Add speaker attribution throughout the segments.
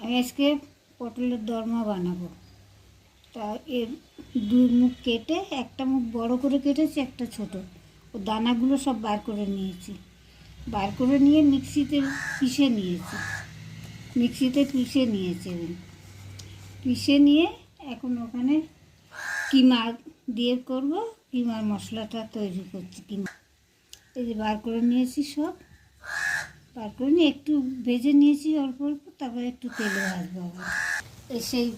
Speaker 1: আমি আজকে পটলের দরমা বানাবো। তা এর দুই মুখ কেটে, একটা মুখ বড় করে কেটেছি, একটা ছোট। ও দানাগুলো সব বার করে নিয়েছি। বার করে নিয়ে মিক্সিতে পিষে নিয়েছি। মিক্সিতে পিষে নিয়েছি পিষে নিয়ে এখন ওখানে কিমা দিয়ে করব, কিমার মশলাটা তৈরি করছি, কিমা। এই যে বার করে নিয়েছি সব। নিয়ে একটু ভেজে নিয়েছি অল্প অল্প, তারপরে একটু তেলে ভাজবো এই সেই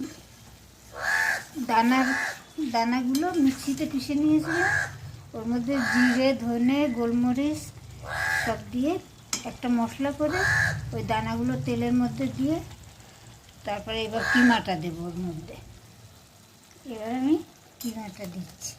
Speaker 1: দানার দানাগুলো মিক্সিতে পিষে নিয়েছিলাম। ওর মধ্যে জিরে, ধনে, গোলমরিচ সব দিয়ে একটা মশলা করে ওই দানাগুলো তেলের মধ্যে দিয়ে তারপরে এবার কিমাটা দেবো ওর মধ্যে। এবার আমি কিমাটা দিচ্ছি।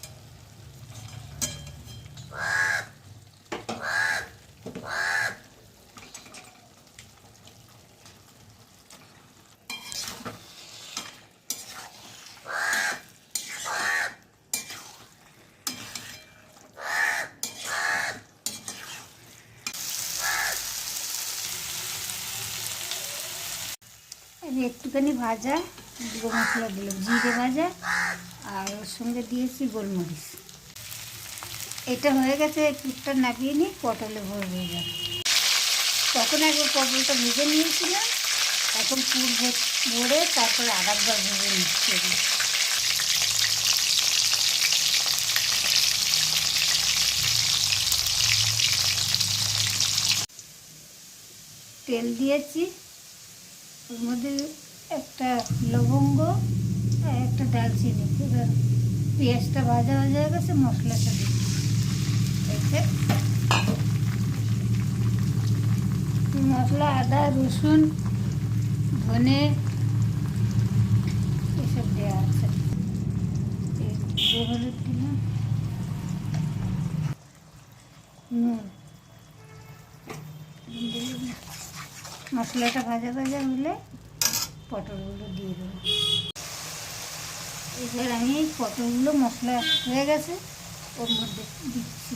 Speaker 1: একটুখানি ভাজা, গুঁড়ো মশলা দিলাম, জিরে ভাজা, আর ওর সঙ্গে দিয়েছি গোলমরিচ। এটা হয়ে গেছে পুরটা নামিয়ে নিই পটলে ভরে হয়ে যাবে তখন একবার পটলটা ভেজে নিয়েছিলাম, এখন পুর ভরে তারপরে আরেকবার ভেজে নিচ্ছি তেল দিয়েছি ওর মধ্যে একটা লবঙ্গ, আর একটা দালচিনি এবার পেঁয়াজটা ভাজা ভাজা হয়ে গেছে, মশলাটা দিচ্ছি। মশলা, আদা, রসুন, ধনে, এসব দেওয়া আছে। হলুদ দিলাম। মশলাটা ভাজা ভাজা হলে পটলগুলো দিয়ে দেবো। এবার আমি পটলগুলো মশলা হয়ে গেছে, ওর মধ্যে দিচ্ছি।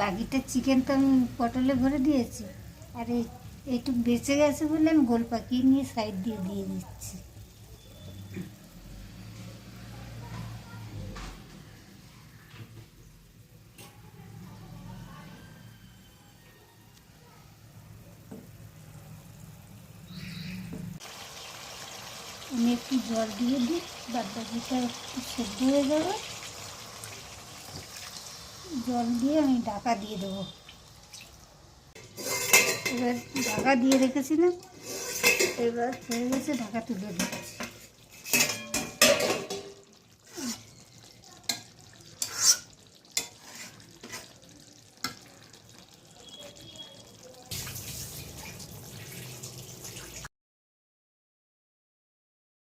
Speaker 1: বাকিটা চিকেন তো আমি পটলে ভরে দিয়েছি, আর এই একটু বেঁচে গেছে বলে আমি গোল পাকিয়ে নিয়ে সাইড দিয়ে দিয়ে দিচ্ছি। আমি একটু জল দিয়ে দিই, বাদ বাকিটা একটু সেদ্ধ হয়ে যাবে। জল দিয়ে আমি ঢাকা দিয়ে দেবো। এবার ঢাকা দিয়ে রেখেছিলাম। এবার হয়ে গেছে ঢাকা তুলে দিচ্ছি।